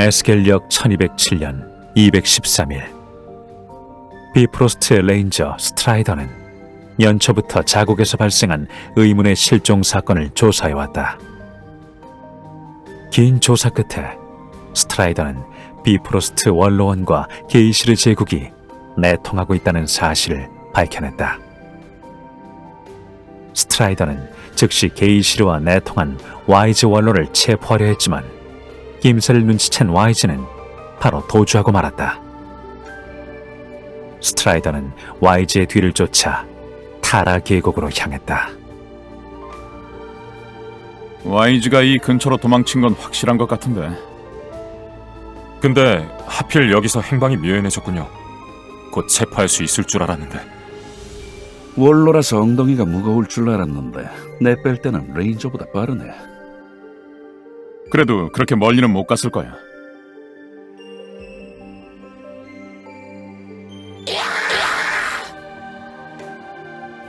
에스겔력 1207년 213일 비프로스트의 레인저 스트라이더는 연초부터 자국에서 발생한 의문의 실종 사건을 조사해왔다. 긴 조사 끝에 스트라이더는 비프로스트 원로원과 게이시르 제국이 내통하고 있다는 사실을 밝혀냈다. 스트라이더는 즉시 게이시르와 내통한 와이즈 원로를 체포하려 했지만 김새를 눈치챈 와이즈는 바로 도주하고 말았다. 스트라이더는 와이즈의 뒤를 쫓아 타라 계곡으로 향했다. 와이즈가 이 근처로 도망친 건 확실한 것 같은데 근데 하필 여기서 행방이 묘연해졌군요. 곧 체포할 수 있을 줄 알았는데 원로라서 엉덩이가 무거울 줄 알았는데 내 뺄 때는 레인저보다 빠르네. 그래도 그렇게 멀리는 못 갔을 거야.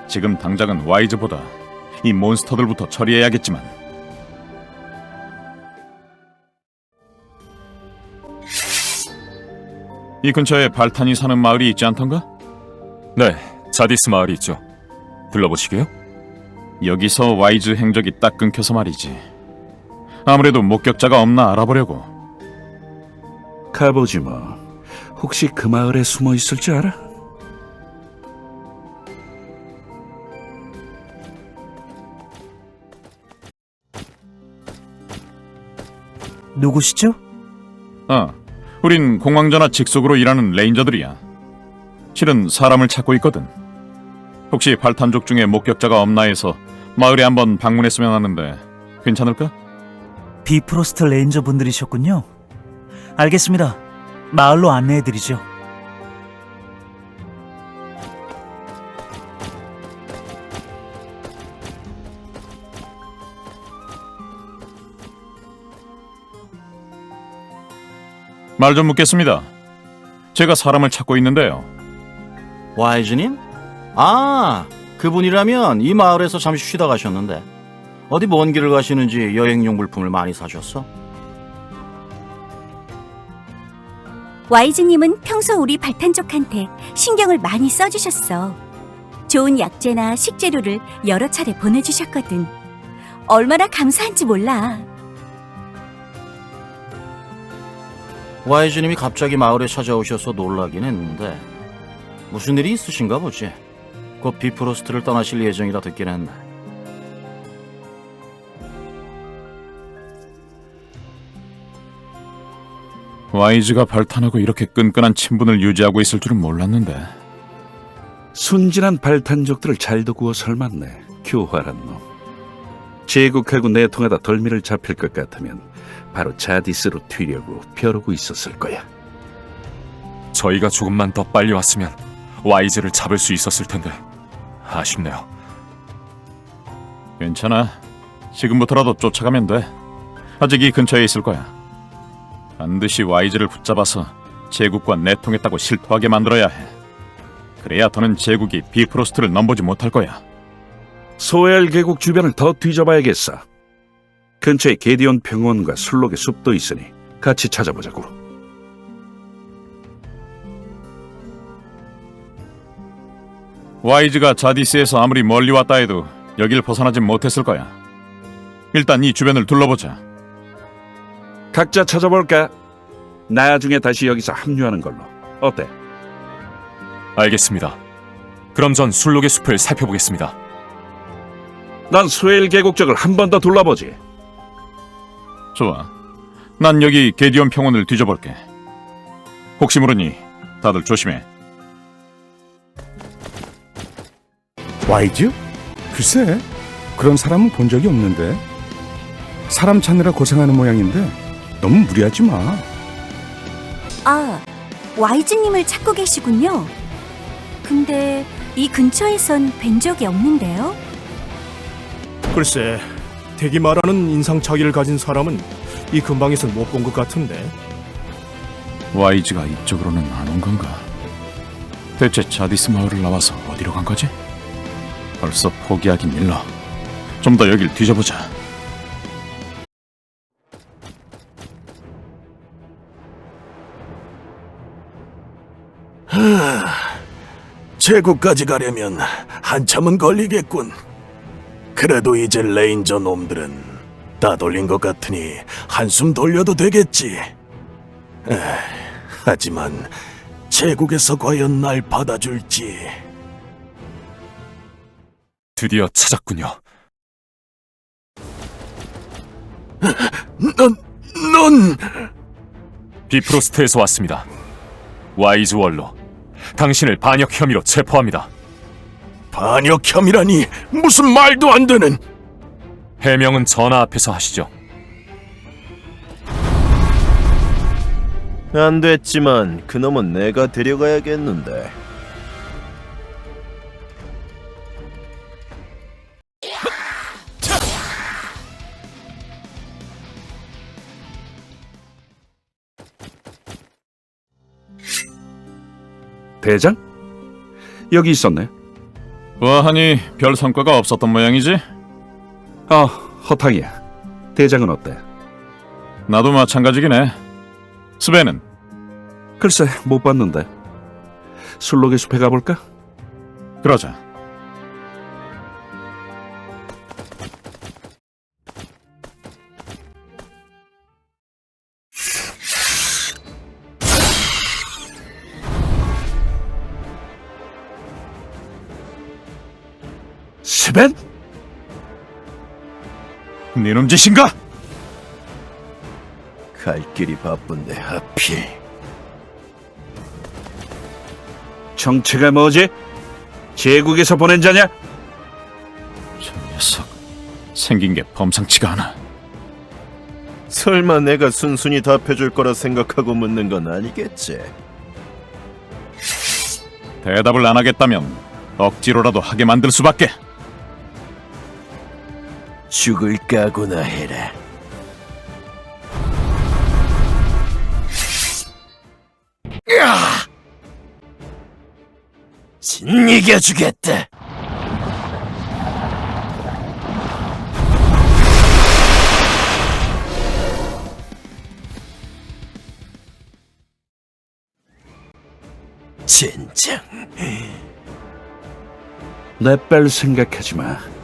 지금 당장은 와이즈보다 이 몬스터들부터 처리해야겠지만 이 근처에 발탄이 사는 마을이 있지 않던가? 네, 자디스 마을이 있죠. 들러보시게요? 여기서 와이즈 행적이 딱 끊겨서 말이지. 아무래도 목격자가 없나 알아보려고. 가보지 뭐. 혹시 그 마을에 숨어 있을 줄 알아? 누구시죠? 어, 우린 공황전화 직속으로 일하는 레인저들이야. 실은 사람을 찾고 있거든. 혹시 발탄족 중에 목격자가 없나 해서 마을에 한번 방문했으면 하는데 괜찮을까? 비프로스트 레인저 분들이셨군요. 알겠습니다. 마을로 안내해드리죠. 말 좀 묻겠습니다. 제가 사람을 찾고 있는데요. 와이즈님? 아, 그분이라면 이 마을에서 잠시 쉬다 가셨는데 어디 먼 길을 가시는지 여행용 물품을 많이 사셨어? 와이즈님은 평소 우리 발탄족한테 신경을 많이 써주셨어. 좋은 약재나 식재료를 여러 차례 보내주셨거든. 얼마나 감사한지 몰라. 와이즈님이 갑자기 마을에 찾아오셔서 놀라긴 했는데 무슨 일이 있으신가 보지. 곧 비프로스트를 떠나실 예정이라 듣긴 했네. 와이즈가 발탄하고 이렇게 끈끈한 친분을 유지하고 있을 줄은 몰랐는데. 순진한 발탄족들을 잘도 구워 삶았네. 교활한 놈. 제국하고 내통하다 덜미를 잡힐 것 같으면 바로 자디스로 튀려고 벼르고 있었을 거야. 저희가 조금만 더 빨리 왔으면 와이즈를 잡을 수 있었을 텐데 아쉽네요. 괜찮아. 지금부터라도 쫓아가면 돼. 아직 이 근처에 있을 거야. 반드시 와이즈를 붙잡아서 제국과 내통했다고 실토하게 만들어야 해. 그래야 더는 제국이 비프로스트를 넘보지 못할 거야. 소엘 계곡 주변을 더 뒤져봐야겠어. 근처에 게디온 평원과 술록의 숲도 있으니 같이 찾아보자고. 와이즈가 자디스에서 아무리 멀리 왔다 해도 여길 벗어나진 못했을 거야. 일단 이 주변을 둘러보자. 각자 찾아볼까? 나중에 다시 여기서 합류하는 걸로. 어때? 알겠습니다. 그럼 전 술록의 숲을 살펴보겠습니다. 난 소엘 계곡 쪽을 한 번 더 둘러보지. 좋아. 난 여기 게디온 평원을 뒤져볼게. 혹시 모르니 다들 조심해. 와이즈? 글쎄, 그런 사람은 본 적이 없는데. 사람 찾느라 고생하는 모양인데 너무 무리하지 마. 아, 와이즈님을 찾고 계시군요. 근데 이 근처에선 뵌 적이 없는데요? 글쎄, 대기 말하는 인상착의를 가진 사람은 이 근방에선 못 본 것 같은데. 와이즈가 이쪽으로는 안 온 건가? 대체 자디스 마을을 나와서 어디로 간 거지? 벌써 포기하긴 일러. 좀 더 여길 뒤져보자. 제국까지 가려면 한참은 걸리겠군. 그래도 이제 레인저 놈들은 따돌린 것 같으니 한숨 돌려도 되겠지. 에이, 하지만 제국에서 과연 날 받아줄지. 드디어 찾았군요. 넌, 넌 비프로스트에서 왔습니다. 와이즈 월로 당신을 반역 혐의로 체포합니다. 반역 혐의라니 무슨 말도 안 되는. 해명은 전화 앞에서 하시죠. 안 됐지만 그놈은 내가 데려가야겠는데. 대장? 여기 있었네. 와하니 별 성과가 없었던 모양이지? 아, 허탕이야. 대장은 어때? 나도 마찬가지긴 해. 스벤은 글쎄, 못 봤는데. 술록의 숲에 가볼까? 그러자. 스벤? 네놈 짓인가? 갈 길이 바쁜데 하필. 정체가 뭐지? 제국에서 보낸 자냐? 저 녀석 생긴 게 범상치가 않아. 설마 내가 순순히 답해줄 거라 생각하고 묻는 건 아니겠지? 대답을 안 하겠다면 억지로라도 하게 만들 수밖에. 죽을 까구나 해라. 진이겨 주겠다. 젠장. 내뺄 생각하지 마.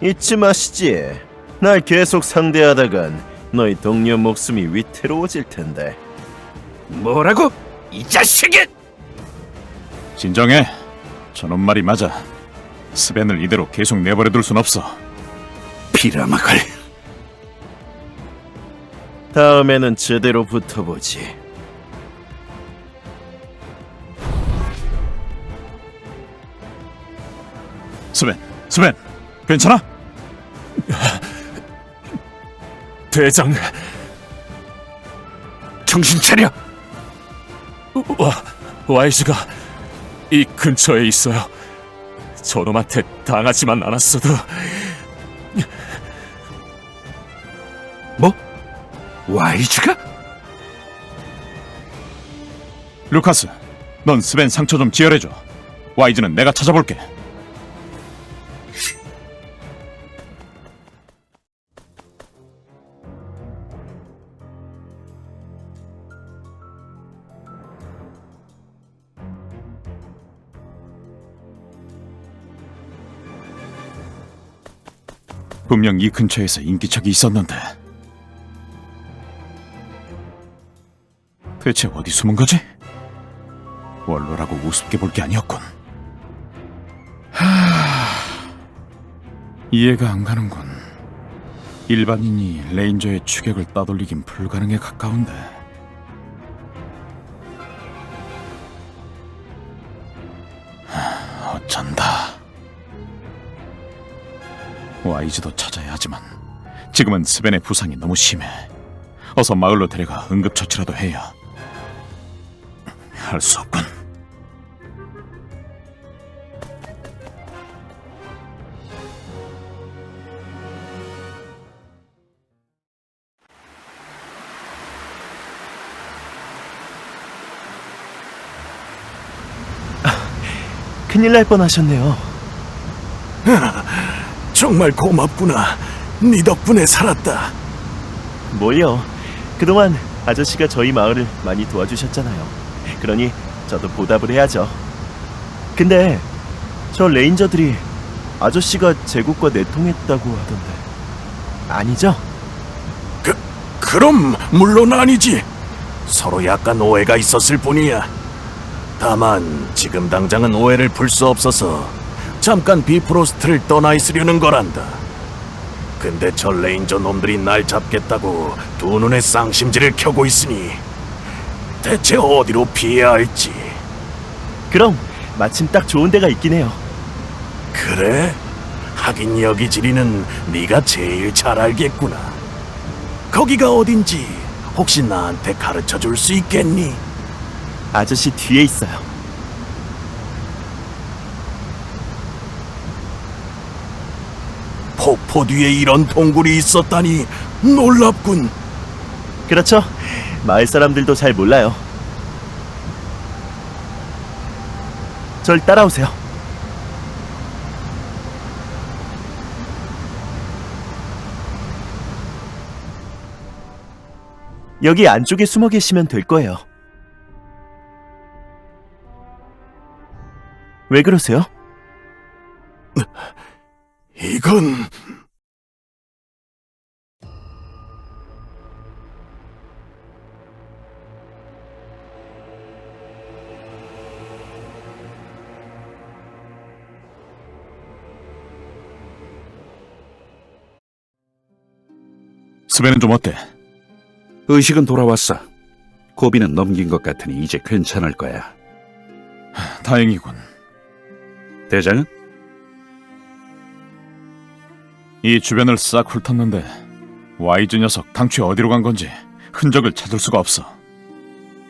잊지 마시지. 날 계속 상대하다간 너희 동료 목숨이 위태로워질 텐데. 뭐라고? 이 자식이! 진정해. 저놈 말이 맞아. 스벤을 이대로 계속 내버려둘 순 없어. 피라마걸. 다음에는 제대로 붙어보지. 스벤, 스벤, 괜찮아? 대장, 정신 차려! 와, 와이즈가 이 근처에 있어요. 저놈한테 당하지만 않았어도 뭐? 와이즈가? 루카스, 넌 스벤 상처 좀 지혈해줘. 와이즈는 내가 찾아볼게. 분명 이 근처에서 인기척이 있었는데 대체 어디 숨은 거지? 원로라고 우습게 볼 게 아니었군. 하... 이해가 안 가는군. 일반인이 레인저의 추격을 따돌리긴 불가능에 가까운데. 와이즈도 찾아야 하지만 지금은 스벤의 부상이 너무 심해. 어서 마을로 데려가 응급처치라도 해야. 할 수 없군. 큰일 날 뻔하셨네요. 정말 고맙구나. 네 덕분에 살았다. 뭘요? 그동안 아저씨가 저희 마을을 많이 도와주셨잖아요. 그러니 저도 보답을 해야죠. 근데 저 레인저들이 아저씨가 제국과 내통했다고 하던데 아니죠? 그럼 물론 아니지. 서로 약간 오해가 있었을 뿐이야. 다만 지금 당장은 오해를 풀 수 없어서 잠깐 비프로스트를 떠나 있으려는 거란다. 근데 저 레인저 놈들이 날 잡겠다고 두 눈에 쌍심지를 켜고 있으니 대체 어디로 피해야 할지. 그럼 마침 딱 좋은 데가 있긴 해요. 그래? 하긴 여기 지리는 네가 제일 잘 알겠구나. 거기가 어딘지 혹시 나한테 가르쳐 줄 수 있겠니? 아저씨 뒤에 있어요. 폭 포 뒤에 이런 동굴이 있었다니 놀랍군. 그렇죠. 마을 사람들도 잘 몰라요. 절 따라오세요. 여기 안쪽에 숨어 계시면 될 거예요. 왜 그러세요? 이건 스벤은 좀 어때? 의식은 돌아왔어. 고비는 넘긴 것 같으니 이제 괜찮을 거야. 다행이군. 대장은? 이 주변을 싹 훑었는데 와이즈 녀석 당최 어디로 간 건지 흔적을 찾을 수가 없어.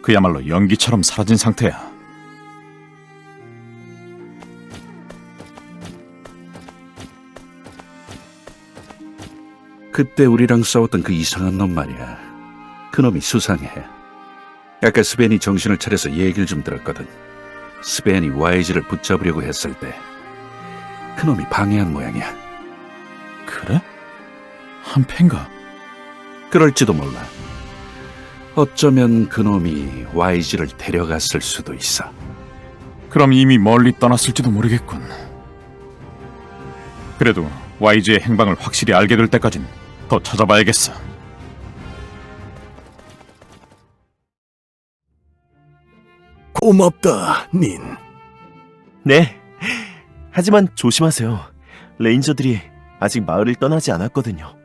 그야말로 연기처럼 사라진 상태야. 그때 우리랑 싸웠던 그 이상한 놈 말이야. 그놈이 수상해. 아까 스벤이 정신을 차려서 얘기를 좀 들었거든. 스벤이 와이즈를 붙잡으려고 했을 때 그놈이 방해한 모양이야. 그래? 한패인가? 그럴지도 몰라. 어쩌면 그놈이 와이즈를 데려갔을 수도 있어. 그럼 이미 멀리 떠났을지도 모르겠군. 그래도 와이즈의 행방을 확실히 알게 될 때까진 더 찾아봐야겠어. 고맙다, 닌. 네. 하지만 조심하세요. 레인저들이 아직 마을을 떠나지 않았거든요.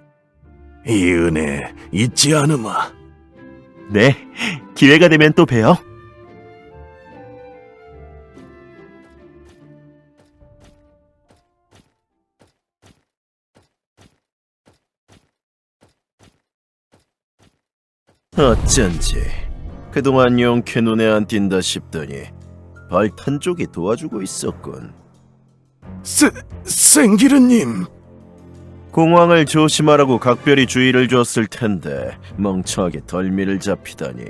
이 은혜 잊지 않으마. 네. 기회가 되면 또 봬요. 어쩐지 그동안 용케 눈에 안 띈다 싶더니 발탄 쪽이 도와주고 있었군. 세, 생기르님. 공황을 조심하라고 각별히 주의를 줬을 텐데 멍청하게 덜미를 잡히다니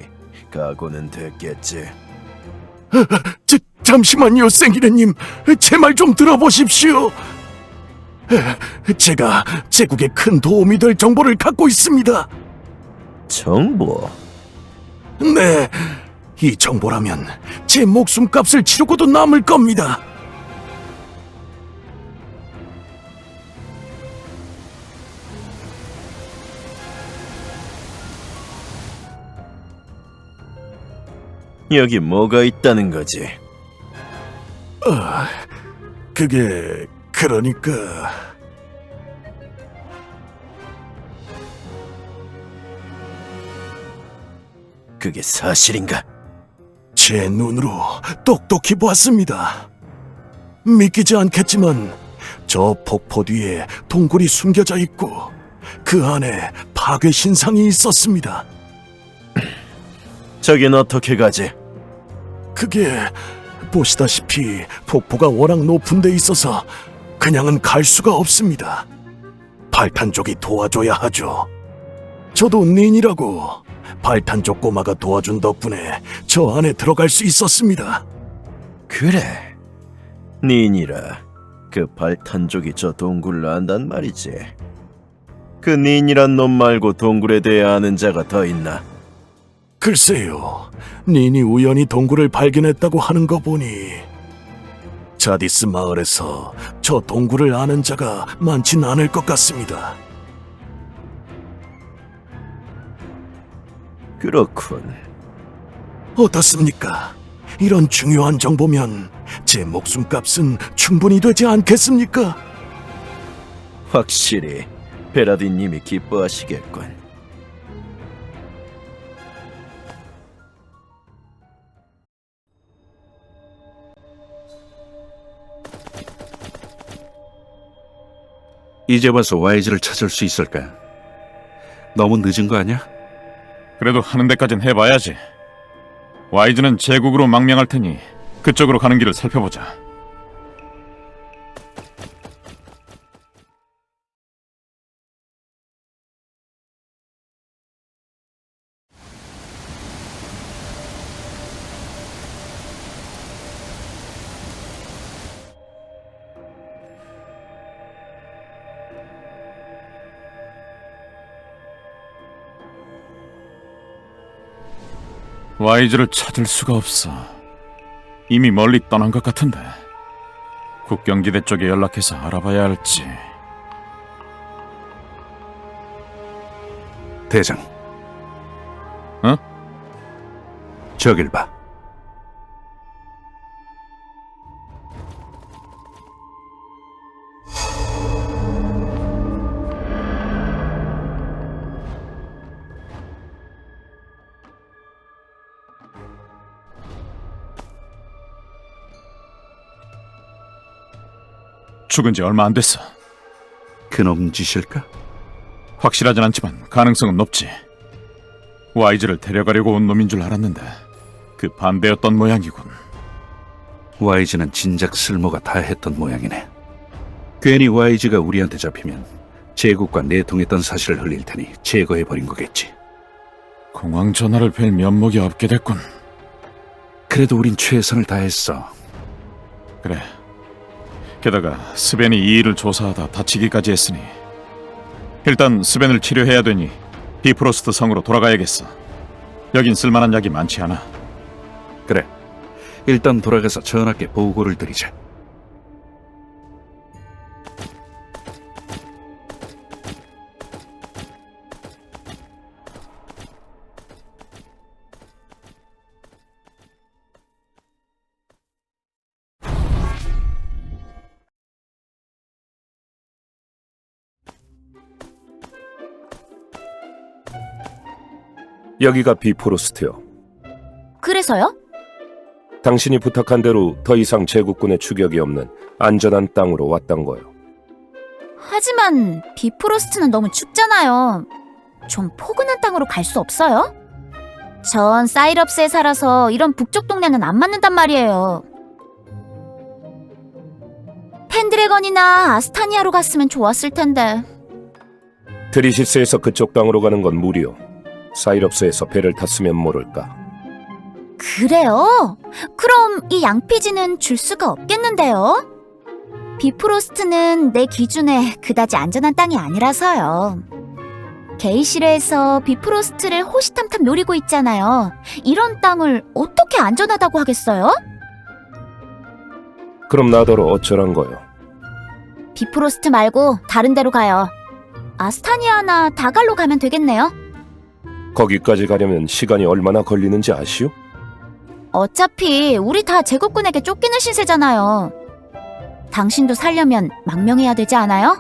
각오는 됐겠지. 자, 잠시만요, 생기르님. 제 말 좀 들어보십시오. 에, 제가 제국에 큰 도움이 될 정보를 갖고 있습니다. 정보? 네, 이 정보라면 제 목숨값을 치르고도 남을 겁니다. 여기 뭐가 있다는 거지? 아, 그게 그러니까 그게 사실인가? 제 눈으로 똑똑히 보았습니다. 믿기지 않겠지만 저 폭포 뒤에 동굴이 숨겨져 있고 그 안에 파괴 신상이 있었습니다. 저긴 어떻게 가지? 그게 보시다시피 폭포가 워낙 높은 데 있어서 그냥은 갈 수가 없습니다. 발탄 쪽이 도와줘야 하죠. 저도 닌이라고 발탄 쪽 꼬마가 도와준 덕분에 저 안에 들어갈 수 있었습니다. 그래. 닌이라. 그 발탄족이 저 동굴을 안단 말이지. 그 닌이란 놈 말고 동굴에 대해 아는 자가 더 있나? 글쎄요, 닌이 우연히 동굴을 발견했다고 하는 거 보니 자디스 마을에서 저 동굴을 아는 자가 많진 않을 것 같습니다. 그렇군. 어떻습니까? 이런 중요한 정보면 제 목숨값은 충분히 되지 않겠습니까? 확실히 베라딘님이 기뻐하시겠군. 이제 와서 와이즈를 찾을 수 있을까? 너무 늦은 거 아니야? 그래도 하는 데까진 해봐야지. 와이즈는 제국으로 망명할 테니 그쪽으로 가는 길을 살펴보자. 와이즈를 찾을 수가 없어. 이미 멀리 떠난 것 같은데. 국경지대 쪽에 연락해서 알아봐야 할지. 대장. 어? 저길 봐. 죽은 지 얼마 안 됐어. 그놈 짓일까? 확실하진 않지만 가능성은 높지. 와이즈를 데려가려고 온 놈인 줄 알았는데 그 반대였던 모양이군. 와이즈는 진작 쓸모가 다했던 모양이네. 괜히 와이즈가 우리한테 잡히면 제국과 내통했던 사실을 흘릴 테니 제거해버린 거겠지. 공항 전화를 뵐 면목이 없게 됐군. 그래도 우린 최선을 다했어. 그래. 게다가 스벤이 이 일을 조사하다 다치기까지 했으니 일단 스벤을 치료해야 되니 비프로스트 성으로 돌아가야겠어. 여긴 쓸만한 약이 많지 않아. 그래. 일단 돌아가서 전하께 보고를 드리자. 여기가 비포로스트요. 그래서요? 당신이 부탁한 대로 더 이상 제국군의 추격이 없는 안전한 땅으로 왔단 거요. 하지만 비프로스트는 너무 춥잖아요. 좀 포근한 땅으로 갈 수 없어요? 전 사이럽스에 살아서 이런 북쪽 동네는 안 맞는단 말이에요. 펜드래건이나 아스타니아로 갔으면 좋았을 텐데. 드리시스에서 그쪽 땅으로 가는 건 무리요. 사이럽스에서 배를 탔으면 모를까. 그래요? 그럼 이 양피지는 줄 수가 없겠는데요? 비프로스트는 내 기준에 그다지 안전한 땅이 아니라서요. 게이시르에서 비프로스트를 호시탐탐 노리고 있잖아요. 이런 땅을 어떻게 안전하다고 하겠어요? 그럼 나더러 어쩌란 거요. 비프로스트 말고 다른 데로 가요. 아스타니아나 다갈로 가면 되겠네요. 거기까지 가려면 시간이 얼마나 걸리는지 아시오? 어차피 우리 다 제국군에게 쫓기는 신세잖아요. 당신도 살려면 망명해야 되지 않아요?